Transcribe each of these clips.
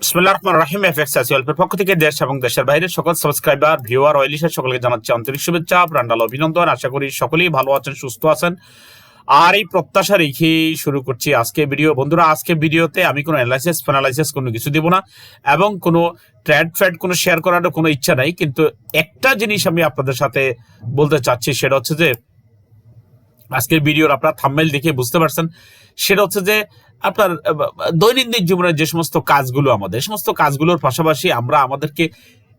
বিসমুল্লাহ রহমান রাহিম পক্ষ থেকে দেশ এবং দেশের বাইরে। সকল সাবস্ক্রাইবার আন্তরিক অভিনন্দন। আশা করি সকলেই ভালো আছেন, সুস্থ আছেন। আর এই প্রত্যাশা রেখে শুরু করছি ভিডিও। বন্ধুরা, আজকে ভিডিওতে আমি কোনো কোনো কিছু দিব না এবং কোনো ট্রেড ফ্যাড কোনো শেয়ার করার কোনো ইচ্ছা নাই। কিন্তু একটা জিনিস আমি আপনাদের সাথে বলতে চাচ্ছি, সেটা হচ্ছে যে, আজকের ভিডিওর আপনার থাম্বেল দেখে বুঝতে পারছেন। সেটা হচ্ছে যে আপনার দৈনন্দিন জীবনের যে সমস্ত কাজগুলো আমাদের, সমস্ত কাজগুলোর পাশাপাশি আমরা আমাদেরকে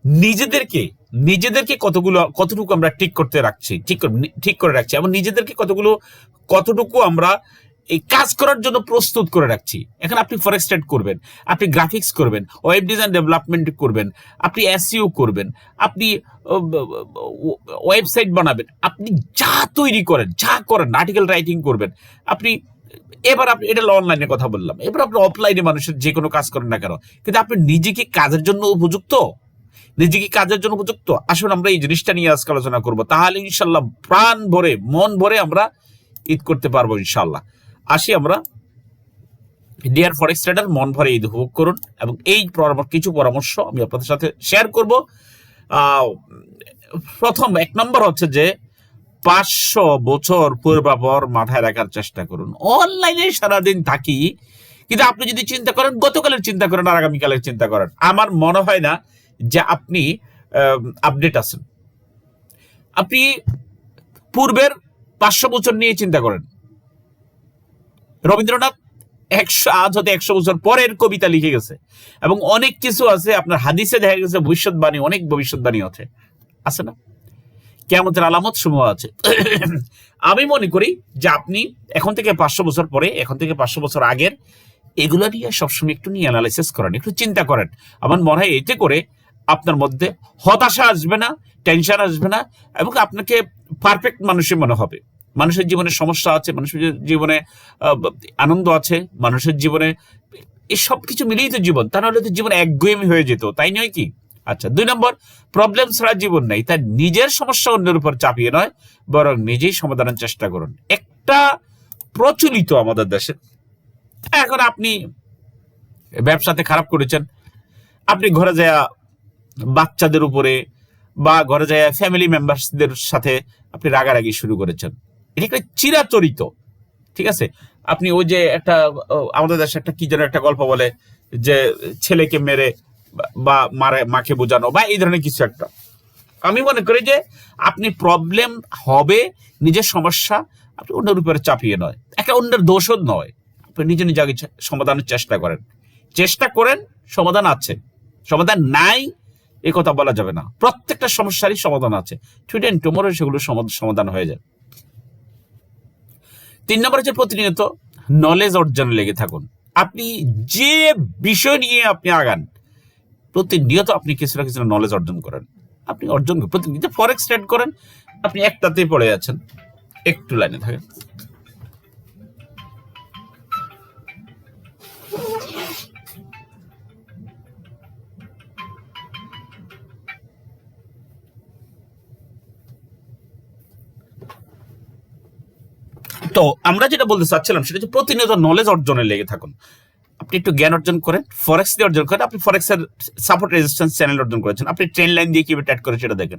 নিজেদেরকে নিজেদেরকে কতগুলো, কতটুকু আমরা ঠিক করতে রাখছি, ঠিক ঠিক করে রাখছি এবং নিজেদেরকে কতগুলো, কতটুকু আমরা এই কাজ করার জন্য প্রস্তুত করে রাখছি। এখন আপনি ফরেক্স ট্রেড করবেন, আপনি গ্রাফিক্স করবেন ওয়েব ডিজাইন ডেভেলপমেন্ট করবেন, আপনি এসইও করবেন, আপনি ওয়েবসাইট বানাবেন, আপনি যা তৈরি করেন, যা করেন আর্টিকেল রাইটিং করবেন, আপনি এবার আপনি, এটা অনলাইনে কথা বললাম। এবার আপনি অফলাইনে মানুষের যে কোনো কাজ করেন না কেন, কিন্তু আপনি নিজে কি কাজের জন্য উপযুক্ত? নিজে কি কাজের জন্য উপযুক্ত? আসুন আমরা এই জিনিসটা নিয়ে আজকে আলোচনা করব। তাহলে ইনশাল্লাহ প্রাণ ভরে, মন ভরে আমরা ঈদ করতে পারব ইনশাল্লাহ আসি আমরা। ডিয়ার ফরেক্স ট্রেডার মন ভরে ঈদ উপভোগ করুন এবং এই কিছু পরামর্শ আমি আপনাদের সাথে শেয়ার করব। প্রথম, এক নম্বর হচ্ছে যে পাঁচশো বছর পূর্বাপর মাথায় রাখার চেষ্টা করুন। অনলাইনে সারাদিন থাকি, কিন্তু আপনি যদি চিন্তা করেন, গতকালের চিন্তা করেন আর আগামীকালের চিন্তা করেন, আমার মনে হয় না যে আপনি আপডেট আছেন। আপনি পূর্বের পাঁচশো বছর নিয়ে চিন্তা করেন। রবীন্দ্রনাথ একশো, আজ হতে একশো বছর পরের কবিতা লিখে গেছে, এবং অনেক কিছু আছে, আপনার হাদিসে দেখা গেছে, ভবিষ্যৎবাণী, অনেক ভবিষ্যৎবাণী আছে। আছে না? কেমতের আলামত সমূহ আছে। আমি মনে করি যে আপনি এখন থেকে পাঁচশো বছর পরে, এখন থেকে পাঁচশো বছর আগের, এগুলো নিয়ে সবসময় একটু নিয়ে অ্যানালাইসিস করেন, একটু চিন্তা করেন। আমার মনে হয় এতে করে আপনার মধ্যে হতাশা আসবে না টেনশন আসবে না, এবং আপনাকে পারফেক্ট মানুষই মনে হবে। মানুষের জীবনে সমস্যা আছে, মানুষের জীবনে আনন্দ আছে, মানুষের জীবনে এই সব কিছু মিলিয়ে তো জীবন, তা নাহলে তো জীবন একগুয়েমি হয়ে যেত, তাই নয় কি? আচ্ছা দুই নম্বর প্রবলেম ছাড়া জীবন নেই। তাই নিজের সমস্যা অন্যের উপর চাপিয়ে নয়, বরং নিজেই সমাধানের চেষ্টা করুন। একটা প্রচলিত আমাদের দেশে, এখন আপনি ব্যবসাতে খারাপ করেছেন, আপনি ঘরে যায় বাচ্চাদের উপরে বা ঘরে যায় ফ্যামিলি মেম্বারসদের সাথে আপনি রাগারাগি শুরু করেছেন। এটা একটা চিরাচরিত, ঠিক আছে? আপনি ওই যে একটা আমাদের দেশে একটা কি যেন একটা গল্প বলে যে, ছেলেকে মেরে বা- মারে, মাকে বোঝানো বা এই ধরনের কিছু একটা। আমি মনে করি যে আপনি প্রবলেম হবে, নিজের সমস্যা আপনি অন্যের উপরে চাপিয়ে নয়। একটা অন্যের দোষও নয়। আপনি নিজে নিজে আগে সমাধানের চেষ্টা করেন। চেষ্টা করেন, সমাধান আছে। সমাধান নাই, এ কথা বলা যাবে না। প্রত্যেকটা সমস্যারই সমাধান আছে। টুডে অ্যান্ড টুমোরো সেগুলো সমাধ- সমাধান হয়ে যায়। তিন নম্বর হচ্ছে প্রতিনিয়ত নলেজ অর্জনে লেগে থাকুন। আপনি যে বিষয় নিয়ে আপনি আগান প্রতিনিয়ত আপনি কিছু না কিছু নলেজ অর্জন করেন। আপনি অর্জন প্রতিনিয়ত ফরেক্স ট্রেড করেন, আপনি একটাতেই পড়ে যাচ্ছেন একটু লাইনে থাকেন। তো আমরা যেটা বলতে চাচ্ছিলাম, সেটা হচ্ছে প্রতিনিয়ত নলেজ অর্জনে লেগে থাকুন। আপনি একটু জ্ঞান অর্জন করেন ফরেক্স দিয়ে অর্জন করেন, আপনি ফরেক্সের সাপোর্ট রেজিস্ট্যান্স চ্যানেল অর্জন করেছেন। আপনি ট্রেন লাইন দিয়ে কীভাবে ট্যাট করে সেটা দেখেন।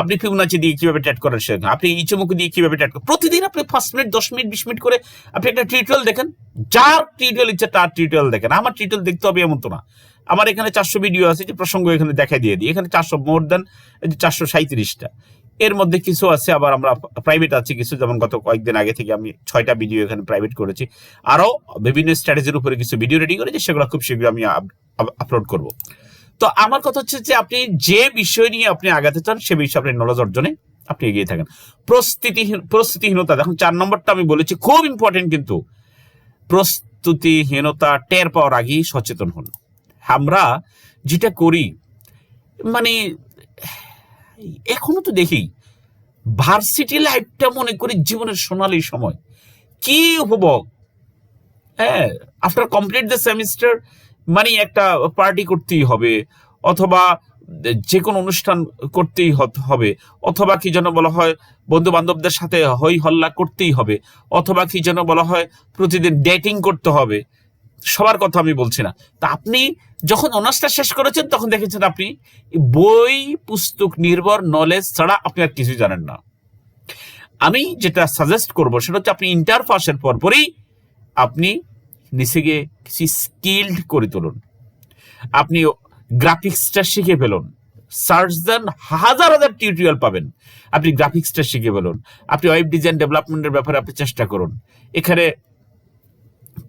আপনি ফিবোনাচি দিয়ে কীভাবে ট্যাট করেন সেটা আপনি ইচুমুকু দিয়ে কীভাবে ট্যাট করেন প্রতিদিন আপনি পাঁচ মিনিট, দশ মিনিট, বিশ মিনিট করে আপনি একটা টিউটোরিয়াল দেখেন। যার টিউটোরিয়াল ইচ্ছে তার টিউটোরিয়াল দেখেন। আমার টিউটোরিয়াল দেখতে হবে এমন তো না। আমার এখানে চারশো ভিডিও আছে, যে প্রসঙ্গ এখানে দেখাই দিয়ে দিই। এখানে চারশো মোর দেন চারশো সাঁত্রিশটা এর মধ্যে কিছু আছে, আবার আমরা প্রাইভেট আছে, কিছু যেমন গত কয়েকদিন আগে থেকে আমি ছয়টা ভিডিও এখানে প্রাইভেট করেছি। আরও বিভিন্ন স্ট্র্যাটেজির উপরে কিছু ভিডিও রেডি করেছি, সেগুলো খুব শীঘ্রই আমি আপলোড করব। তো আমার কথা হচ্ছে যে আপনি যে বিষয় নিয়ে আপনি আগাতে চান, সে বিষয়ে আপনি নলেজ অর্জনে আপনি এগিয়ে থাকেন। প্রস্তুতিহীন, প্রস্তুতিহীনতা, দেখুন চার নম্বরটা আমি বলেছি, খুব ইম্পর্টেন্ট কিন্তু। প্রস্তুতিহীনতা টের পাওয়ার আগেই সচেতন হন। আমরা যেটা করি মানে এখনও তো দেখি। ভার্সিটি লাইফটা মনে করি জীবনের সোনালি সময়। কি উপভোগ হ্যাঁ আফটার কমপ্লিট দ্য সেমিস্টার মানে একটা পার্টি করতেই হবে, অথবা যে কোনো অনুষ্ঠান করতেই হবে, অথবা কি যেন বলা হয় বন্ধু বান্ধবদের সাথে হই হল্লা করতেই হবে, অথবা কি যেন বলা হয় প্রতিদিন ডেটিং করতে হবে। সবার কথা আমি বলছি না। তা আপনি যখন অনার্সটা শেষ করেছেন, তখন দেখেছেন আপনি, বই, পুস্তক নির্ভর নলেজ ছাড়া আপনি আর কিছুই জানেন না। আমি যেটা সাজেস্ট করব, সেটা হচ্ছে আপনি ইন্টার পাসের পর পরই আপনি গিয়ে কিছু স্কিল্ড করে তুলুন। আপনি গ্রাফিক্সটা শিখে ফেলুন। সার্চ দেন, হাজার হাজার টিউটোরিয়াল পাবেন। আপনি গ্রাফিক্সটা শিখে ফেলুন। আপনি ওয়েব ডিজাইন ডেভেলপমেন্টের ব্যাপারে আপনি চেষ্টা করুন। এখানে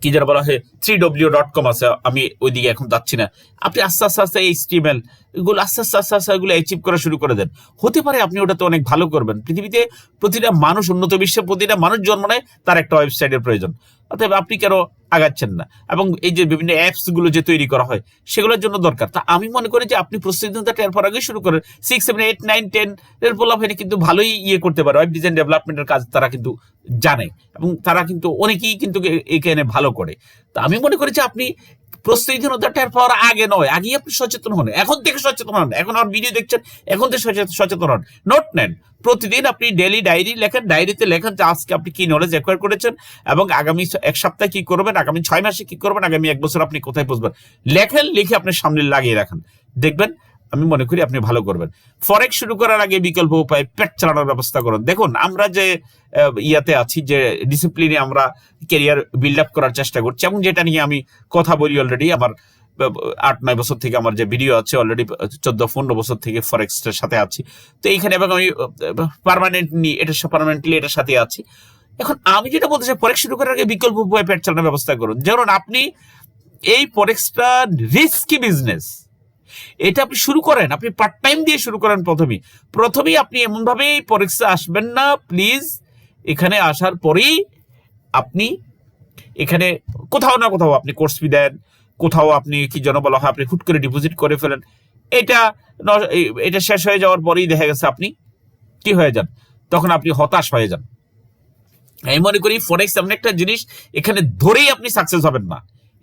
কি যেন বলা হয় থ্রি ডব্লিউ ডট কম আছে, আমি ওইদিকে এখন যাচ্ছি না। আপনি আস্তে আস্তে আস্তে এই স্টিমেল এগুলো, আস্তে আস্তে আস্তে আস্তে এগুলো অ্যাচিভ করা শুরু করে দেন। হতে পারে আপনি ওটাতে অনেক ভালো করবেন। পৃথিবীতে প্রতিটা মানুষ, উন্নত বিশ্বে প্রতিটা মানুষ জন্ম নেয়, তার একটা ওয়েবসাইটের প্রয়োজন। অতএব আপনি কেন আগাচ্ছেন না। এবং এই যে বিভিন্ন অ্যাপসগুলো যে তৈরি করা হয়, সেগুলোর জন্য দরকার। তা আমি মনে করি যে আপনি প্রস্তুতি টের পর আগে শুরু করেন। Six seven eight nine ten এর হয়নি, কিন্তু ভালোই ইয়ে করতে পারে। ওয়েব ডিজাইন ডেভেলপমেন্টের কাজ তারা কিন্তু জানে। এবং তারা কিন্তু অনেকেই কিন্তু এখানে ভালো করে। তা আমি মনে করি যে আপনি প্রস্তুতি পর আগে নয়, আগেই আপনি সচেতন হন। এখন থেকে সচেতন হন। এখন ভিডিও দেখছেন, এখন থেকে সচেতন হন। নোট নেন, প্রতিদিন আপনি ডেলি ডায়েরি লেখেন ডায়েরিতে লেখেন যে আজকে আপনি কি নলেজ অ্যাকোয়ার করেছেন এবং আগামী এক সপ্তাহে কি করবেন, আগামী ছয় মাসে কি করবেন, আগামী এক বছর আপনি কোথায় পৌঁছবেন। লেখেন, লিখে আপনি সামনে লাগিয়ে রাখেন। দেখবেন আমি মনে করি আপনি ভালো করবেন। ফরেক্স শুরু করার আগে বিকল্প উপায় পেট চালানোর ব্যবস্থা করুন। দেখুন, আমরা যে ইয়াতে আছি, যে ডিসিপ্লিনে আমরা ক্যারিয়ার বিল্ড আপ করার চেষ্টা করছি, এবং যেটা নিয়ে আমি কথা বলি অলরেডি আমার আট, নয় বছর থেকে আমার যে ভিডিও আছে অলরেডি চোদ্দ, পনেরো বছর থেকে ফরেক্সটার সাথে আছি। তো এইখানে এবং আমি পারমানেন্টলি এটা পারমানেন্টলি এটার সাথে আছি। এখন আমি যেটা বলতে চাই ফরেক্স শুরু করার আগে বিকল্প উপায় পেট চালানোর ব্যবস্থা করুন। যেমন আপনি এই ফরেক্সটা রিস্কি বিজনেস এটা আপনি শুরু করেন, আপনি পার্ট টাইম দিয়ে শুরু করেন প্রথমেই। প্রথমেই আপনি এমনভাবে ফরেক্সে আসবেন না প্লিজ এখানে আসার পরেই আপনি এখানে কোথাও না কোথাও আপনি কোর্স ফি দেন, কোথাও আপনি কি যেন বলা হয়, আপনি হুট করে ডিপোজিট করে ফেলেন। এটা এটা শেষ হয়ে যাওয়ার পরেই দেখা গেছে আপনি কি হয়ে যান, তখন আপনি হতাশ হয়ে যান। আমি মনে করি ফরেক্স এমন একটা জিনিস, এখানে ধরেই আপনি সাকসেস হবেন না।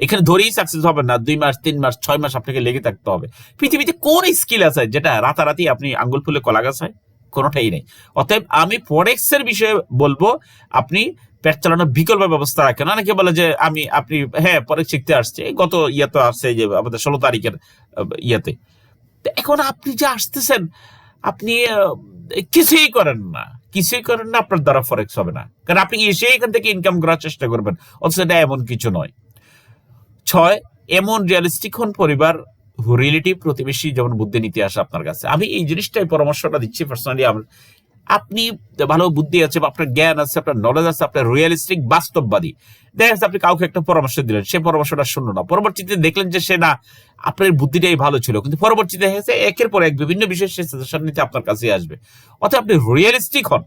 এখানে ধরেই সাকসেস হবেন না, দুই মাস, তিন মাস, ছয় মাস আপনাকে লেগে থাকতে হবে। পৃথিবীতে কোন স্কিল আছে যেটা রাতারাতি আপনি আঙ্গুল ফুলে কলা গাছ হয়? কোনোটাই নেই। অতএব আমি ফরেক্স এর বিষয়ে বলব, আপনি পেট চালানোর বিকল্প ব্যবস্থা রাখেন। অনেকে বলে যে আমি, আপনি হ্যাঁ পরে শিখতে আসছে। গত ইয়ে তো আসছে যে আমাদের ষোলো তারিখের ইয়েতে। এখন আপনি যে আসতেছেন, আপনি কিছুই করেন না। কিছুই করেন না, আপনার দ্বারা ফরেক্স হবে না। কারণ আপনি এসে এখান থেকে ইনকাম করার চেষ্টা করবেন? অথচ এটা এমন কিছু নয়। ছয়, এমন রিয়ালিস্টিক হন পরিবার রিলেটিভ প্রতিবেশী যেমন বুদ্ধি নিতে আসে আপনার কাছে। আমি এই জিনিসটাই পরামর্শটা দিচ্ছি পার্সোনালি আমার আপনি ভালো বুদ্ধি আছে বা আপনার জ্ঞান আছে, আপনার নলেজ আছে, আপনার রিয়েলিস্টিক বাস্তববাদী। দেখা যাচ্ছে আপনি কাউকে একটা পরামর্শ দিলেন, সে পরামর্শটা শুনলো না। পরবর্তীতে দেখলেন যে সে না, আপনার বুদ্ধিটাই ভালো ছিল। কিন্তু পরবর্তীতে দেখা একের পর এক বিভিন্ন বিষয়ে সে সাজেশন নিতে আপনার কাছে আসবে। অর্থাৎ আপনি রিয়েলিস্টিক হন।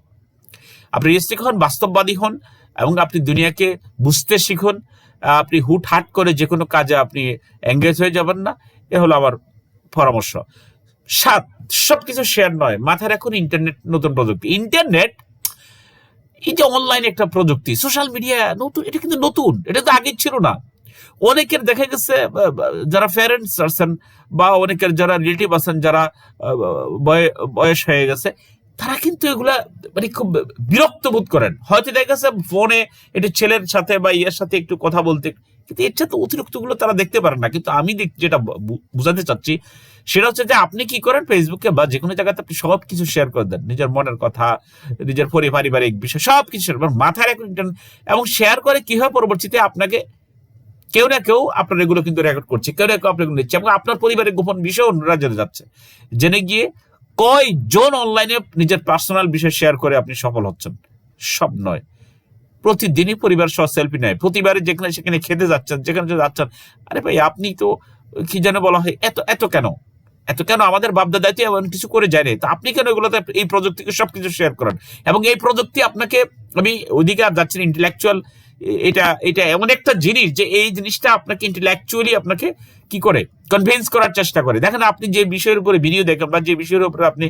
আপনি রিয়েলিস্টিক হন, বাস্তববাদী হন, এবং আপনি দুনিয়াকে বুঝতে শিখুন। আপনি হুট হাট করে যে কোনো কাজে আপনি এঙ্গেজ হয়ে যাবেন না। এ হলো আমার পরামর্শ। সাত, সবকিছু শেয়ার নয়, মাথায় রাখুন ইন্টারনেট নতুন প্রযুক্তি। ইন্টারনেট এই যে অনলাইন একটা প্রযুক্তি সোশ্যাল মিডিয়া নতুন, এটা কিন্তু নতুন, এটা তো আগে ছিল না। অনেকের দেখা গেছে যারা প্যারেন্টস আছেন বা অনেকের যারা রিলেটিভ আছেন, যারা বয়- বয়স হয়ে গেছে তারা কিন্তু এগুলা মানে খুব বিরক্ত বোধ করেন। হয়তো দেখা গেছে ফোনে একটু ছেলের সাথে বা ইয়ের সাথে একটু কথা বলতে, কিন্তু এর সাথে অতিরিক্তগুলো তারা দেখতে পারেন না। কিন্তু আমি যেটা বুঝাতে চাচ্ছি, সেটা হচ্ছে যে আপনি কি করেন ফেসবুকে বা যে কোনো জায়গাতে আপনি সব কিছু শেয়ার করে দেন। নিজের মনের কথা, নিজের পরি- পারিবারিক বিষয় সব কিছু share করেন। মাথায় রাখুন এবং শেয়ার করে কি হয় পরবর্তীতে আপনাকে কেউ না কেউ আপনার এগুলো কিন্তু রেকর্ড করছে, কেউ না কেউ আপনার নিচ্ছে এবং আপনার পরিবারের গোপন বিষয় অন্যরা জেনে যাচ্ছে। জেনে গিয়ে কয়জন অনলাইনে নিজের পার্সোনাল বিষয় শেয়ার করে আপনি সফল হচ্ছেন? সব নয়। প্রতিদিনই পরিবার সহ সেলফি নেয়। প্রতিবারে যেখানে সেখানে খেতে যাচ্ছেন, যেখানে যাচ্ছেন। আরে ভাই, আপনি তো কি যেন বলা হয়, এত এত কেন? এত কেন আমাদের বাপদাদাইতে এমন কিছু করে যায় তো আপনি কেন এগুলোতে এই প্রযুক্তিকে সবকিছু শেয়ার করেন? এবং এই প্রযুক্তি আপনাকে, আমি ওইদিকে আর যাচ্ছি ইন্টেলেকচুয়াল এটা এটা এমন একটা জিনিস যে এই জিনিসটা আপনাকে ইন্টেলেকচুয়ালি আপনাকে কি করে? কনভিন্স করার চেষ্টা করে। দেখেন আপনি যে বিষয়ের উপরে ভিডিও দেখেন বা যে বিষয়ের উপরে আপনি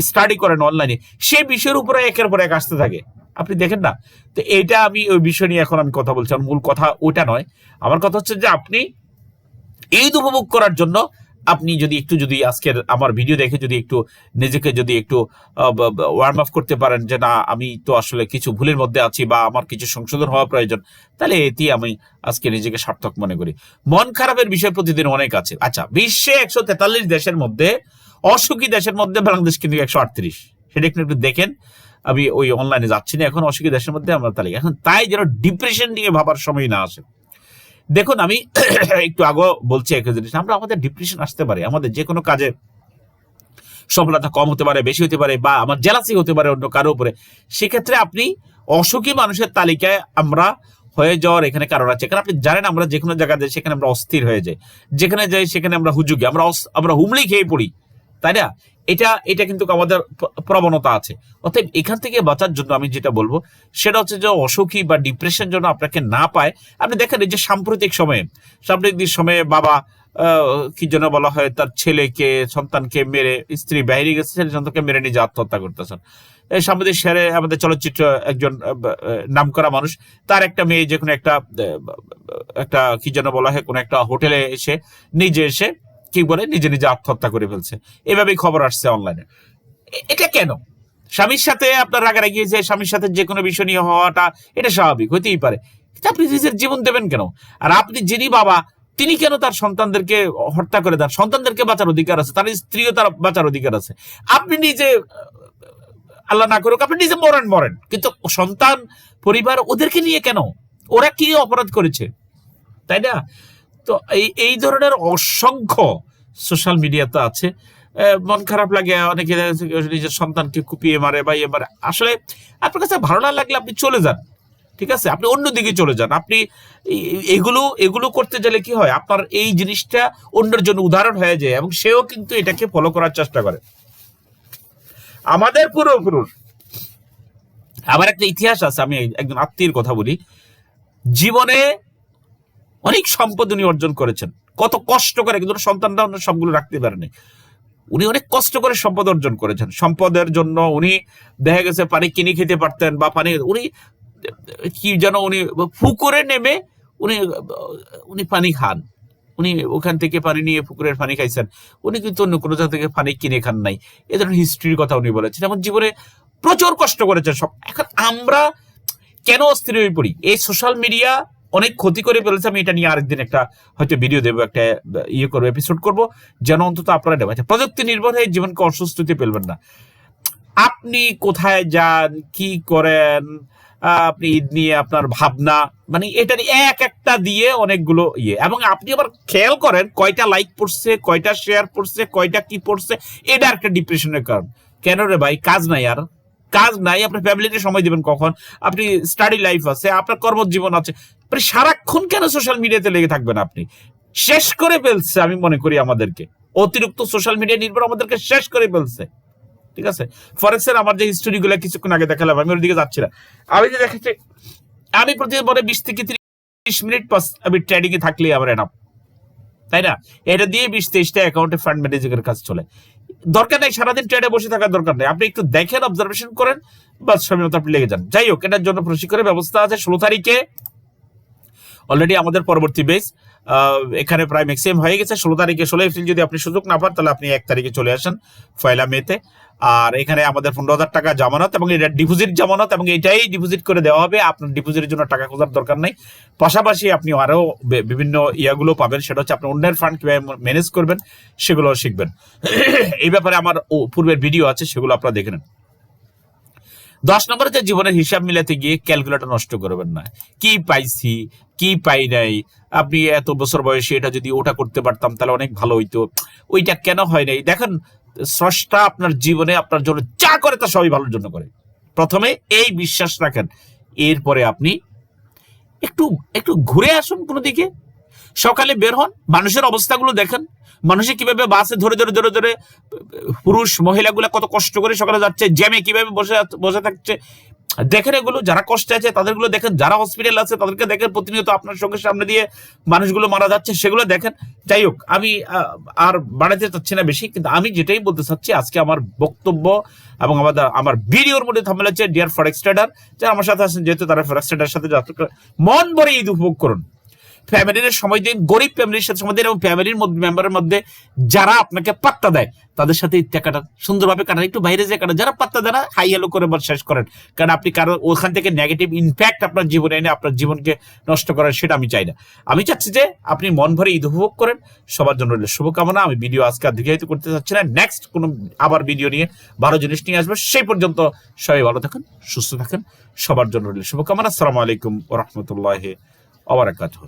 স্টাডি করেন অনলাইনে সেই বিষয়ের উপরে একের পর এক আসতে থাকে। আপনি দেখেন না? তো এটা আমি ওই বিষয় নিয়ে এখন আমি কথা বলছি। মূল কথা ওটা নয়। আমার কথা হচ্ছে যে আপনি ঈদ উপভোগ করার জন্য আপনি যদি একটু যদি আজকের আমার ভিডিও দেখে যদি একটু নিজেকে যদি একটু ওয়ার্ম আপ করতে পারেন যে না, আমি তো আসলে কিছু ভুলের মধ্যে আছি বা আমার কিছু সংশোধন হওয়া প্রয়োজন, তাহলে এটি আমি আজকে নিজেকে সার্থক মনে করি। মন খারাপের বিষয় প্রতিদিন অনেক আছে। আচ্ছা বিশ্বে একশো তেতাল্লিশ দেশের মধ্যে, অসুখী দেশের মধ্যে বাংলাদেশ কিন্তু একশো আটত্রিশ। সেটা একটু একটু দেখেন। আমি ওই অনলাইনে যাচ্ছি না এখন, অসুখী দেশের মধ্যে আমরা তালিকা। এখন তাই যেন ডিপ্রেশন নিয়ে ভাবার সময় না আসে। দেখুন, আমি একটু আগে বলছি একটা জিনিস, আমরা আমাদের ডিপ্রেশন আসতে পারে, আমাদের যে কোনো কাজে সফলতা কম হতে পারে, বেশি হতে পারে, বা আমার জেলাসি হতে পারে অন্য কারও উপরে, সেক্ষেত্রে আপনি অসুখী মানুষের তালিকায় আমরা হয়ে যাওয়ার এখানে কারণ আছে। কারণ আপনি জানেন, আমরা যে কোনো জায়গায় যাই সেখানে আমরা অস্থির হয়ে যাই, যেখানে যাই সেখানে আমরা হুজুগে, আমরা আমরা হুমলি খেয়ে পড়ি, তাই না? এটা এটা কিন্তু আমাদের প্রবণতা আছে। অতএব এখান থেকে বাঁচার জন্য আমি যেটা বলব, সেটা হচ্ছে যে অসুখী বা ডিপ্রেশন যেন আপনাকে না পায়। আপনি দেখেন এই যে সাম্প্রতিক সময়ে সাম্প্রতিক সময়ে বাবা কি যেন বলা হয়, তার ছেলেকে, সন্তানকে মেরে, স্ত্রী বাইরে গেছে, ছেলে সন্তানকে মেরে নিজে আত্মহত্যা করতেছেন। এই সাম্প্রতিক সেরে আমাদের চলচ্চিত্র একজন নাম করা মানুষ, তার একটা মেয়ে যে কোনো একটা একটা কি যেন বলা হয়, কোনো একটা হোটেলে এসে নিজে এসে কি বলে নিজে নিজে আত্মহত্যা করে ফেলছে। এভাবেই খবর আসছে অনলাইনে এটা কেন? স্বামীর সাথে আপনার রাগারাগি হয়েছে, স্বামীর সাথে যে কোনো বিষয় নিয়ে হওয়াটা, এটা স্বাভাবিক, হতেই পারে। আপনি নিজের জীবন দেবেন কেন? আর আপনি যিনি বাবা, তিনি কেন তার সন্তানদেরকে হত্যা করে দেন? সন্তানদেরকে বাঁচার অধিকার আছে, তার স্ত্রীও তার বাঁচার অধিকার আছে। আপনি নিজে, আল্লাহ না করুক, আপনি নিজে মরেন মরেন। কিন্তু সন্তান, পরিবার ওদেরকে নিয়ে কেন? ওরা কি অপরাধ করেছে? তাই না? তো এই এই ধরনের অসংখ্য সোশ্যাল মিডিয়াতে আছে। মন খারাপ লাগে, অনেকে নিজের সন্তানকে কুপিয়ে মারে বা ইয়ে মারে। আসলে আপনার কাছে ভালো না লাগলে আপনি চলে যান, ঠিক আছে? আপনি অন্যদিকে চলে যান। আপনি এগুলো এগুলো করতে গেলে কি হয়? আপনার এই জিনিসটা অন্যের জন্য উদাহরণ হয়ে যায় এবং সেও কিন্তু এটাকে ফলো করার চেষ্টা করে। আমাদের পূর্বপুরুষ আমার একটা ইতিহাস আছে, আমি একজন আত্মীয়ের কথা বলি। জীবনে অনেক সম্পদ উনি অর্জন করেছেন। কত কষ্ট করে, কিন্তু সন্তানরা সবগুলো রাখতে পারেনি। উনি অনেক কষ্ট করে সম্পদ অর্জন করেছেন। সম্পদের জন্য উনি দেখা গেছে পানি কিনে খেতে পারতেন বা পানি, উনি কি যেন উনি পুকুরে নেমে উনি উনি পানি খান। উনি ওখান থেকে পানি নিয়ে পুকুরের পানি খাইছেন। উনি কিন্তু অন্য কোনো জায়গা থেকে পানি কিনে খান নাই। এ ধরনের হিস্ট্রির কথা উনি বলেছেন এবং জীবনে প্রচুর কষ্ট করেছেন সব। এখন আমরা কেন অস্থির হয়ে পড়ি? এই সোশ্যাল মিডিয়া অনেক ক্ষতি করে ফেলেছে আমি এটা নিয়ে আরেকদিন একটা হয়তো ভিডিও দেবো একটা ইয়ে করব এপিসোড করব। যেন অন্তত আপনারা নেবেন। আচ্ছা, প্রযুক্তি নির্ভর হয়ে জীবনকে অসুস্থতে ফেলবেন না। আপনি কোথায় যান কি করেন আপনি ঈদ নিয়ে আপনার ভাবনা মানে এটা নিয়ে এক একটা দিয়ে অনেকগুলো ইয়ে। এবং আপনি আবার খেয়াল করেন কয়টা লাইক পড়ছে কয়টা শেয়ার পড়ছে কয়টা কি পড়ছে এটা একটা ডিপ্রেশনের কারণ। কেন রে ভাই? কাজ নাই আর। কাজ নাই, আপনার ফ্যামিলিতে সময় দিবেন কখন? আপনি স্টাডি লাইফ আছে, আপনার কর্মজীবন আছে। আপনি সারাক্ষণ কেন সোশ্যাল মিডিয়াতে লেগে থাকবেন আপনি? শেষ করে ফেলছে, আমি মনে করি আমাদেরকে। অতিরিক্ত সোশ্যাল মিডিয়া নির্ভর আমাদেরকে শেষ করে ফেলছে। ঠিক আছে? ফরেক্সের আমার যে হিস্টোরি গুলো কিছুক্ষণ আগে দেখালাম, আমি ওর দিকে যাচ্ছি না। আমি যে দেখাচ্ছি আমি প্রতিদিন পরে বিশ থেকে ত্রিশ মিনিট পাস আমি ট্রেডিং এ থাকলে আমার এনাফ তাই না? এটা দিয়ে বিশ তেইশটা অ্যাকাউন্টে ফান্ড ম্যানেজারের কাজ চলে। দরকার নাই, সারাদিন ট্রেডে বসে থাকার দরকার নেই। আপনি একটু দেখেন অবজারভেশন করেন বা সময় মতো আপনি লেগে যান। যাই হোক, এটার জন্য প্রশিক্ষণের ব্যবস্থা আছে ষোলো তারিখে। অলরেডি আমাদের পরবর্তী বেস এখানে প্রায় ম্যাক্সিমাম হয়ে গেছে। ষোলো তারিখে, ষোলো এপ্রিল যদি আপনি সুযোগ না পান, তাহলে আপনি এক তারিখে চলে আসেন পয়লা মেতে। আর এখানে আমাদের পনেরো হাজার টাকা জামানত এবং এটা ডিপোজিট জামানত এবং এটাই ডিপোজিট করে দেওয়া হবে। আপনার ডিপোজিটের জন্য টাকা খোঁজার দরকার নেই। পাশাপাশি আপনি আরও বে- বিভিন্ন ইয়াগুলো পাবেন। সেটা হচ্ছে আপনি অন্যের ফান্ড কীভাবে ম্যানেজ করবেন সেগুলো শিখবেন। এই ব্যাপারে আমার পূর্বের ভিডিও আছে, সেগুলো আপনারা দেখে নেন। দশ নম্বরে যে জীবনের হিসাব মিলাতে গিয়ে ক্যালকুলেটর নষ্ট করবেন না। কি পাইছি, কি পাই নাই, আপনি এত বছর বয়সে এটা যদি ওটা করতে পারতাম তাহলে অনেক ভালো হইতো। ওইটা কেন হয় নাই? দেখেন, স্রষ্টা আপনার জীবনে আপনার জন্য যা করে তা সবই ভালোর জন্য করে। প্রথমে এই বিশ্বাস রাখেন, এরপরে আপনি একটু একটু ঘুরে আসুন কোনো দিকে। সকালে বের হন, মানুষের অবস্থাগুলো দেখেন। মানুষে কীভাবে বাসে ধরে ধরে ধরে ধরে, পুরুষ মহিলাগুলো কত কষ্ট করে সকালে যাচ্ছে, জ্যামে কীভাবে বসে বসে থাকছে। দেখেন এগুলো, যারা কষ্টে আছে, তাদেরগুলো দেখেন। যারা হসপিটাল আছে, তাদেরকে দেখেন প্রতিনিয়ত আপনার চোখের সামনে দিয়ে মানুষগুলো মারা যাচ্ছে, সেগুলো দেখেন। যাই হোক, আমি আর বাড়াতে চাচ্ছি না বেশি, কিন্তু আমি যেটাই বলতে চাচ্ছি, আজকে আমার বক্তব্য এবং আমাদের, আমার ভিডিওর মধ্যে থামলে হচ্ছে ডিয়ার ফরেক্স ট্রেডার যারা আমার সাথে আছেন, যেহেতু তারা ফরেক্স ট্রেডার সাথে মন ভরে ঈদ উপভোগ করুন। ফ্যামিলির সময় দিন, গরিব ফ্যামিলির সাথে সময় দিন এবং ফ্যামিলির মেম্বারের মধ্যে যারা আপনাকে পাত্তা দেয়, তাদের সাথে কাটান সুন্দরভাবে কাটান। একটু বাইরে যে কাটান। যারা পাত্তা দেয় না, হাই হ্যালো করে বল শেষ করেন। কারণ আপনি কারও ওখান থেকে নেগেটিভ ইম্প্যাক্ট আপনার জীবনে এনে আপনার জীবনকে নষ্ট করেন, সেটা আমি চাই না। আমি চাচ্ছি যে আপনি মন ভরে ঈদ উপভোগ করেন। সবার জন্য রইল শুভকামনা। আমি ভিডিও আজকে আর দীর্ঘায়িত করতে চাচ্ছি না। নেক্সট কোনো আবার ভিডিও নিয়ে ভালো জিনিস নিয়ে আসব। সেই পর্যন্ত সবাই ভালো থাকেন, সুস্থ থাকেন। সবার জন্য রইল শুভকামনা। আসসালামু আলাইকুম রহমতুল্লাহ ওবরাকাতুহ